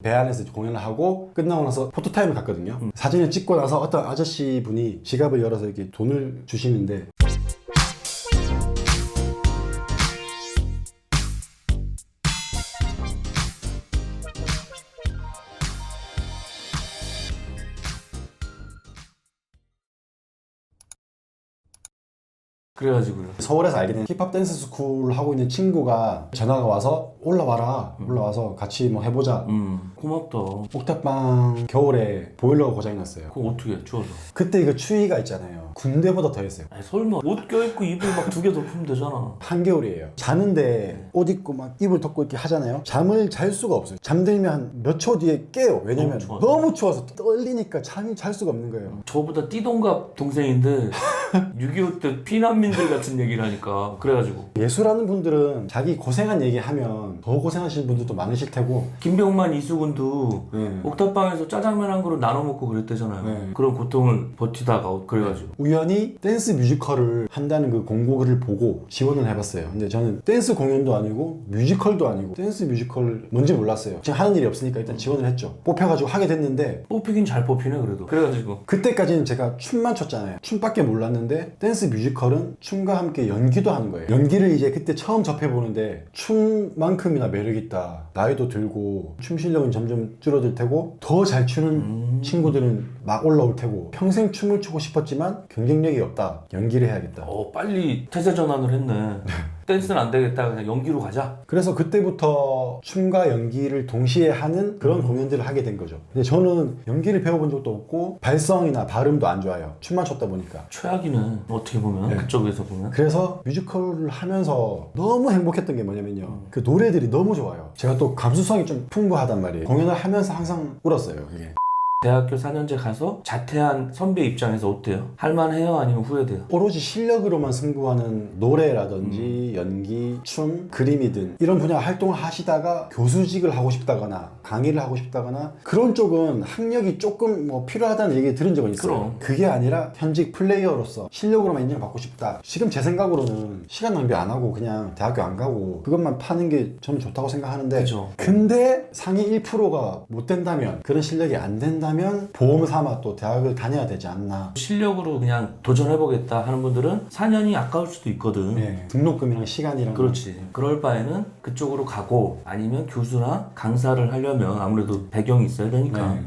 배 안에서 공연을 하고 끝나고 나서 포토타임을 갔거든요. 사진을 찍고 나서 어떤 아저씨 분이 지갑을 열어서 이렇게 돈을 주시는데 그래가지고요. 서울에서 알게 된 힙합 댄스 스쿨 하고 있는 친구가 전화가 와서 올라와라 올라와서 같이 뭐 해보자. 음 고맙다. 옥탑방 겨울에 보일러가 고장이 났어요. 그거 어떻게 해, 추워서? 그때 그 추위가 있잖아요. 군대보다 더했어요. 아니 설마 옷 껴입고 이불 막 두 개 덮으면 되잖아. 한겨울이에요. 자는데 옷 입고 막 이불 덮고 이렇게 하잖아요. 잠을 잘 수가 없어요. 잠들면 한 몇 초 뒤에 깨요. 왜냐면 너무 너무, 추워서. 추워서 떨리니까 잠이 잘 수가 없는 거예요. 저보다 띠동갑 동생인데 6.25 때 피난민 들 같은 얘기를 하니까 그래가지고 예술하는 분들은 자기 고생한 얘기하면 더 고생하시는 분들도 많으실 테고 김병만 이수근도 네. 옥탑방에서 짜장면 한 그릇 나눠 먹고 그랬대잖아요. 네. 그런 고통을 버티다가 그래가지고 우연히 댄스 뮤지컬을 한다는 그 공고를 보고 지원을 해봤어요. 근데 저는 댄스 공연도 아니고 뮤지컬도 아니고 댄스 뮤지컬 뭔지 몰랐어요. 지금 하는 일이 없으니까 일단 지원을 했죠. 뽑혀가지고 하게 됐는데 뽑히긴 잘 뽑히네 그래도. 그래가지고 그때까지는 제가 춤만 췄잖아요. 춤밖에 몰랐는데 댄스 뮤지컬은 춤과 함께 연기도 하는 거예요. 연기를 이제 그때 처음 접해보는데 춤만큼이나 매력있다. 나이도 들고 춤 실력은 점점 줄어들 테고 더 잘 추는 음. 친구들은 막 올라올 테고 평생 춤을 추고 싶었지만 경쟁력이 없다. 연기를 해야겠다. 어 빨리 태세 전환을 했네. 댄스는 안 되겠다 그냥 연기로 가자. 그래서 그때부터 춤과 연기를 동시에 하는 그런 공연들을 하게 된 거죠. 근데 저는 연기를 배워본 적도 없고 발성이나 발음도 안 좋아요. 춤만 췄다 보니까. 최악이네 어떻게 보면 네. 그쪽에서 보면. 그래서 뮤지컬을 하면서 너무 행복했던 게 뭐냐면요. 그 노래들이 너무 좋아요. 제가 또 감수성이 좀 풍부하단 말이에요. 공연을 하면서 항상 울었어요. 그게. 대학교 4년제 가서 자퇴한 선배 입장에서 어때요? 할만해요? 아니면 후회돼요? 오로지 실력으로만 승부하는 노래라든지 연기, 춤, 그림이든 이런 분야 활동을 하시다가 교수직을 하고 싶다거나 강의를 하고 싶다거나 그런 쪽은 학력이 조금 뭐 필요하다는 얘기 들은 적은 있어요. 그럼. 그게 아니라 현직 플레이어로서 실력으로만 인정받고 싶다. 지금 제 생각으로는 시간 낭비 안 하고 그냥 대학교 안 가고 그것만 파는 게 저는 좋다고 생각하는데 그죠. 근데 상위 1%가 못 된다면 그런 실력이 안 된다 면 보험 삼아 또 대학을 다녀야 되지 않나. 실력으로 그냥 도전해보겠다 하는 분들은 4년이 아까울 수도 있거든. 네, 등록금이랑 시간이랑 그렇지. 그럴 바에는 그쪽으로 가고 아니면 교수나 강사를 하려면 아무래도 배경이 있어야 되니까. 네.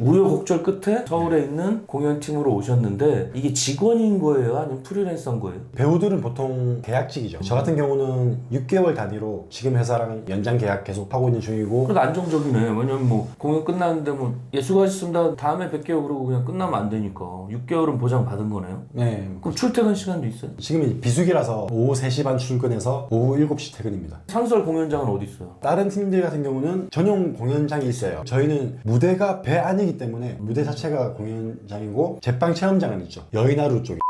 우여곡절 끝에 서울에 있는 공연팀으로 오셨는데 이게 직원인 거예요? 아니면 프리랜서인 거예요? 배우들은 보통 계약직이죠. 저 같은 경우는 6개월 단위로 지금 회사랑 연장 계약 계속 하고 있는 중이고 그래도 안정적이네. 왜냐면 뭐 공연 끝났는데 뭐 예, 수고하셨습니다. 다음에 뵐게요. 그러고 그냥 끝나면 안 되니까. 6개월은 보장 받은 거네요. 네, 그럼 출퇴근 시간도 있어요? 지금 비수기라서 오후 3시 반 출근해서 오후 7시 퇴근입니다. 상설 공연장은 어디 있어요? 다른 팀들 같은 경우는 전용 공연장이 있어요. 저희는 무대가 배 안 이기 때문에 무대 자체가 공연장이고 제빵 체험장은 있죠. 여의나루 쪽에.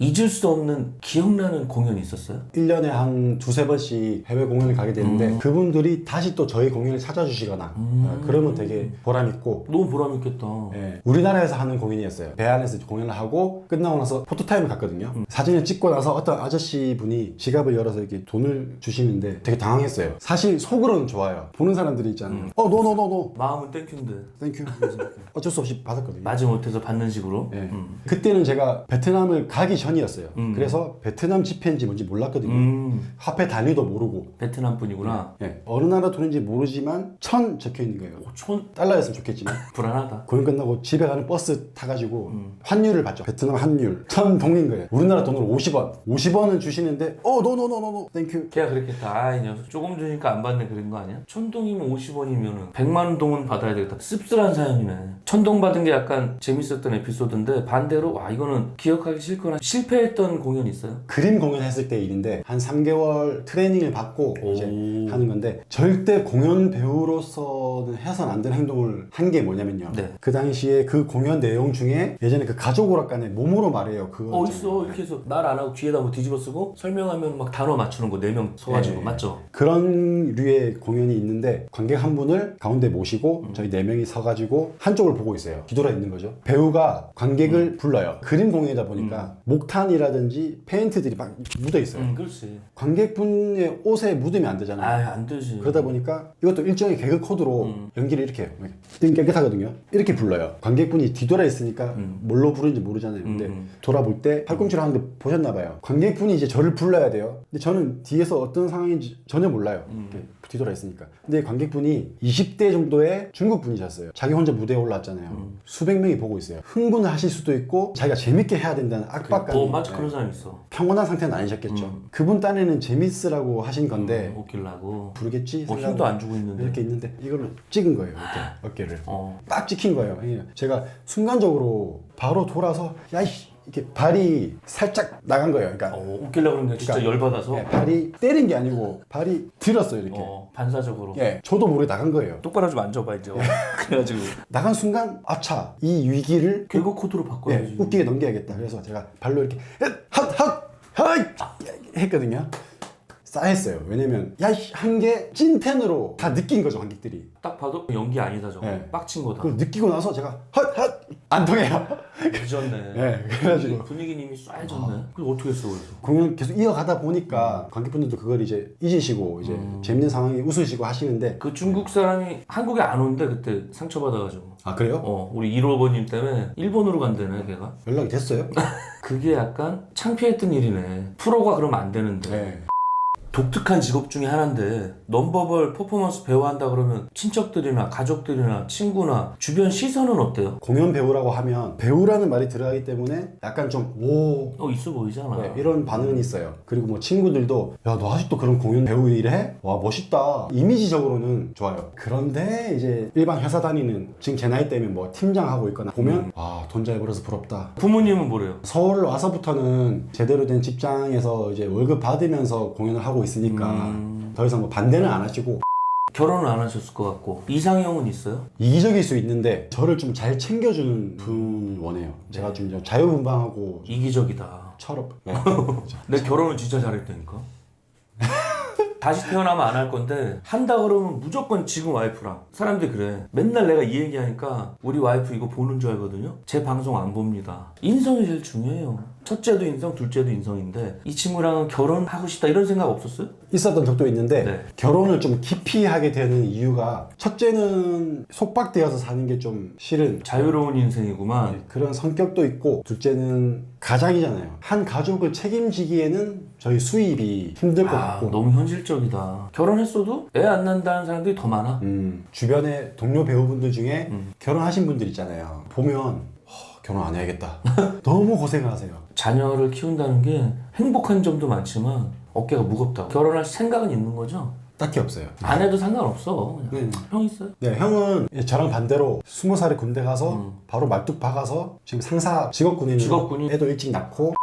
잊을 수 없는 기억나는 공연이 있었어요? 1년에 한 두세 번씩 해외 공연을 가게 되는데 음. 그분들이 다시 또 저희 공연을 찾아주시거나 음. 어, 그러면 되게 보람있고 너무 보람있겠다. 예, 우리나라에서 하는 공연이었어요. 배 안에서 공연을 하고 끝나고 나서 포토타임을 갔거든요. 음. 사진을 찍고 나서 어떤 아저씨 분이 지갑을 열어서 이렇게 돈을 주시는데 되게 당황했어요. 사실 속으로는 좋아요. 보는 사람들이 있잖아요. 음. 어, 노, 노, 노, 노. 마음은 땡큐인데 땡큐. 어쩔 수 없이 받았거든요. 마지 못해서 받는 식으로. 예. 음. 그때는 제가 베트남을 가기 전 이었어요. 음. 그래서 베트남 지폐인지 뭔지 몰랐거든요. 음, 화폐 단위도 모르고. 베트남 분이구나. 예, 어느 나라 돈인지 모르지만 천 적혀 있는 거예요. 촌 달러였으면 좋겠지만 불안하다. 공연 끝나고 집에 가는 버스 타가지고 음. 환율을 받죠. 베트남 환율. 천 동인 거예요. 우리나라 돈으로 50원. 50원을 주시는데 어, 노노노노노. 땡큐. 걔가 그랬겠다. 아, 이 녀석 조금 주니까 안 받네 그런 거 아니야? 천동이면 50원이면은 100만 동은 받아야 되겠다. 씁쓸한 사연이네. 천동 받은 게 약간 재밌었던 에피소드인데 반대로 와 이거는 기억하기 싫거나 실패했던 공연 있어요? 그림 공연했을 때 일인데 한 3개월 트레이닝을 받고 이제 오. 하는 건데 절대 공연 배우로서는 해서는 안 되는 행동을 한 게 뭐냐면요. 네. 그 당시에 그 공연 내용 중에 예전에 그 가족 오락관에 몸으로 말해요. 그거 어 있잖아요. 있어 이렇게 해서 말 안 하고 뒤에다 뭐 뒤집어 쓰고 설명하면 막 단어 맞추는 거 네 명 서가지고 네. 맞죠? 그런 류의 공연이 있는데 관객 한 분을 가운데 모시고 음. 저희 네 명이 서가지고 한쪽을 보고 있어요. 뒤돌아 있는 거죠. 배우가 관객을 불러요. 그림 공연이다 보니까 목 옥탄이라든지 페인트들이 막 묻어 있어요. 음, 그렇지. 관객분의 옷에 묻으면 안 되잖아요. 아, 안 되지. 그러다 보니까 이것도 일종의 개그 코드로 음. 연기를 이렇게 해요. 이렇게 깨끗하거든요. 이렇게 불러요. 관객분이 뒤돌아 있으니까 음. 뭘로 부르는지 모르잖아요. 근데 음. 돌아볼 때 팔꿈치를 하는데 보셨나 봐요. 관객분이 이제 저를 불러야 돼요. 근데 저는 뒤에서 어떤 상황인지 전혀 몰라요. 음. 뒤돌아 있으니까. 근데 관객분이 20대 정도의 중국 분이셨어요. 자기 혼자 무대에 올라왔잖아요. 음. 수백 명이 보고 있어요. 흥분을 하실 수도 있고 자기가 재밌게 해야 된다는 압박감 이 어, 맞아. 네. 그런 사람 있어. 평온한 상태는 아니셨겠죠. 음. 그분 딴에는 재밌으라고 하신 건데 음, 웃길라고. 부르겠지 뭐 생각하고 힘도 안 주고 있는데. 이렇게 있는데 이거를 찍은 거예요 이렇게 어깨를 어. 딱 찍힌 거예요 예. 제가 순간적으로 바로 돌아서 야이씨 이렇게 발이 살짝 나간 거예요 그러니까 어, 웃기려고 그러는 게 진짜 그러니까- 열받아서. 예, 발이 때린 게 아니고 발이 들었어요 이렇게 어, 반사적으로. 예 저도 모르게 나간 거예요 똑바로 좀 앉아봐 이제. 그래가지고 나간 순간 아차 이 위기를 개그 코드로 예, 바꿔야지. 웃기게 넘겨야겠다 그래서 제가 발로 이렇게 핫핫핫 했거든요 싸했어요 왜냐면 야이씨 한게 찐텐으로 다 느낀 거죠 관객들이 딱 봐도 연기 아니다 저거. 네. 빡친 거다. 그걸 느끼고 나서 제가 헛헛 안 통해요. 늦었네. 예, 그래가지고 분위기는 이미 쏴해졌네. 그래서 어떻게 했어 그래서? 공연 계속 이어가다 보니까 관객분들도 그걸 이제 잊으시고 이제 음. 재밌는 상황이 웃으시고 하시는데 그 중국 사람이 한국에 안 오는데 그때 상처받아가지고. 아 그래요? 어, 우리 1호버님 때문에 일본으로 간대네 걔가. 연락이 됐어요? 그게 약간 창피했던 일이네. 프로가 그러면 안 되는데. 네. 독특한 직업 중에 하나인데 넘버벌 퍼포먼스 배우 한다 그러면 친척들이나 가족들이나 친구나 주변 시선은 어때요? 공연 배우라고 하면 배우라는 말이 들어가기 때문에 약간 좀오 어 있어 보이잖아. 네, 이런 반응은 있어요. 그리고 뭐 친구들도 야 너 아직도 그런 공연 배우 일 해? 와 멋있다. 이미지적으로는 좋아요. 그런데 이제 일반 회사 다니는 지금 제 나이 때면 뭐 팀장 하고 있거나 보면 아돈 잘 벌어서 부럽다. 부모님은 뭐래요? 서울 와서부터는 제대로 된 직장에서 이제 월급 받으면서 공연을 하고 있으니까 음. 더 이상 뭐 반대는 안 하시고 결혼을 안 하셨을 것 같고 이상형은 있어요? 이기적일 수 있는데 저를 좀 잘 챙겨주는 분 원해요. 제가 좀 이제 자유분방하고 이기적이다. 철업. 네. 내 결혼은 진짜 잘했다니까. 다시 태어나면 안 할 건데 한다 그러면 무조건 지금 와이프랑 사람들이 그래 맨날 내가 이 얘기하니까 우리 와이프 이거 보는 줄 알거든요 제 방송 안 봅니다 인성이 제일 중요해요 첫째도 인성 둘째도 인성인데 이 친구랑은 결혼하고 싶다 이런 생각 없었어요? 있었던 적도 있는데 네. 결혼을 좀 기피 하게 되는 이유가 첫째는 속박되어서 사는 게 좀 싫은 자유로운 인생이구만 네, 그런 성격도 있고 둘째는 가장이잖아요. 한 가족을 책임지기에는 저희 수입이 힘들 것 아, 같고 너무 현실적이다 결혼했어도 애 안 난다는 사람들이 더 많아 음, 주변에 동료 배우분들 중에 음. 결혼하신 분들 있잖아요. 보면 허, 결혼 안 해야겠다. 너무 고생을 하세요. 자녀를 키운다는 게 행복한 점도 많지만 어깨가 무겁다 결혼할 생각은 있는 거죠? 딱히 없어요. 안 해도 상관없어. 그냥. 네. 형 있어요? 네, 형은 저랑 반대로 스무 살에 군대 가서 음. 바로 말뚝 박아서 지금 상사 직업군인으로 직업군인. 애도 일찍 낳고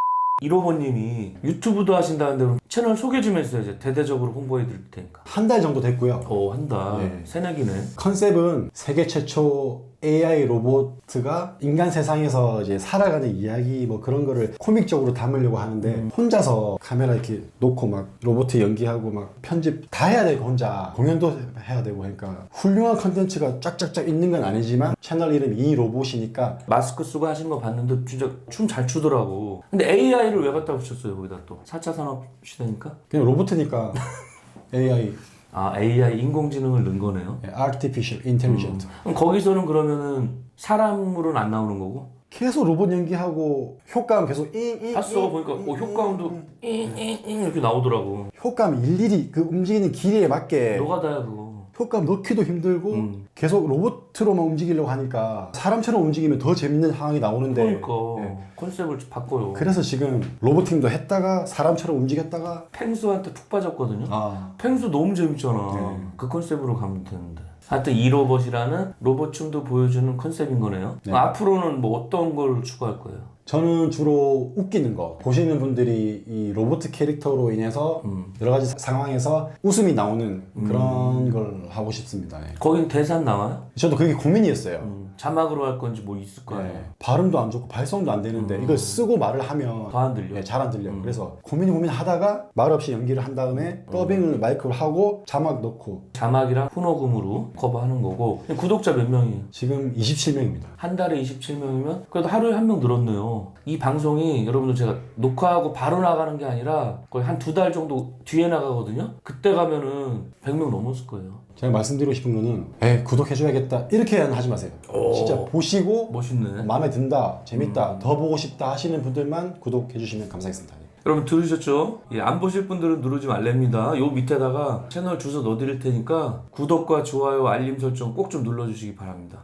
1호버님이 유튜브도 하신다는데 채널 소개 좀 해주세요. 이제 대대적으로 홍보해 드릴 테니까. 한 달 정도 됐고요. 어 한다. 네. 새내기네. 컨셉은 세계 최초 AI 로봇가 인간 세상에서 이제 살아가는 이야기 뭐 그런 거를 코믹적으로 담으려고 하는데 음. 혼자서 카메라 이렇게 놓고 막 로봇 연기하고 막 편집 다 해야 되고 혼자 공연도 해야 되고 하니까 훌륭한 컨텐츠가 쫙쫙쫙 있는 건 아니지만 채널 이름이 이 로봇이니까 마스크 쓰고 하시는 거 봤는데 진짜 춤 잘 추더라고. 근데 AI를 왜 갖다 붙였어요 거기다 또? 4차 산업 시대니까? 그냥 로봇이니까 AI 아 AI 인공지능을 넣은 거네요. Artificial Intelligent 그럼 거기서는 그러면은 사람으로는 안 나오는 거고? 계속 로봇 연기하고 효과음 계속 잉잉 봤어 보니까 어, 효과음도 잉잉잉 이렇게 나오더라고. 효과음 일일이 그 움직이는 길이에 맞게 노가다야 그거. 효과음 넣기도 힘들고 음. 계속 로봇으로만 움직이려고 하니까 사람처럼 움직이면 더 재밌는 상황이 나오는데 그러니까 네. 컨셉을 바꿔요. 그래서 지금 로봇팀도 했다가 사람처럼 움직였다가 펭수한테 푹 빠졌거든요. 아 펭수 너무 재밌잖아. 네. 그 컨셉으로 가면 되는데. 하여튼 이 로봇이라는 로봇 춤도 보여주는 컨셉인 거네요. 네. 앞으로는 뭐 어떤 걸 추구할 거예요? 저는 주로 웃기는 거 보시는 분들이 이 로봇 캐릭터로 인해서 음. 여러 가지 상황에서 웃음이 나오는 그런 걸 하고 싶습니다 네. 거긴 대사 나와요? 저도 그게 고민이었어요 음. 자막으로 할 건지 뭐 있을 거 아니에요. 네. 발음도 안 좋고 발성도 안 되는데 이걸 쓰고 말을 하면 더안 들려. 네, 잘안 들려 요. 그래서 고민 고민 하다가 말 없이 연기를 한 다음에 더빙을 마이크로 하고 자막 넣고 자막이랑 후노금으로 커버하는 거고 구독자 몇 명이에요? 지금 27명입니다. 한 달에 27명이면 그래도 하루에 한 명 늘었네요. 이 방송이 여러분들 제가 녹화하고 바로 나가는 게 아니라 거의 한 두 달 정도 뒤에 나가거든요. 그때 가면은 100명 넘었을 거예요. 제가 말씀드리고 싶은 거는 에 구독해줘야겠다 이렇게는 하지 마세요. 오. 진짜 보시고 멋있네. 마음에 든다, 재밌다, 더 보고 싶다 하시는 분들만 구독해주시면 감사하겠습니다. 여러분 들으셨죠? 예, 안 보실 분들은 누르지 말랍니다. 요 밑에다가 채널 주소 넣어드릴 테니까 구독과 좋아요, 알림 설정 꼭 좀 눌러주시기 바랍니다.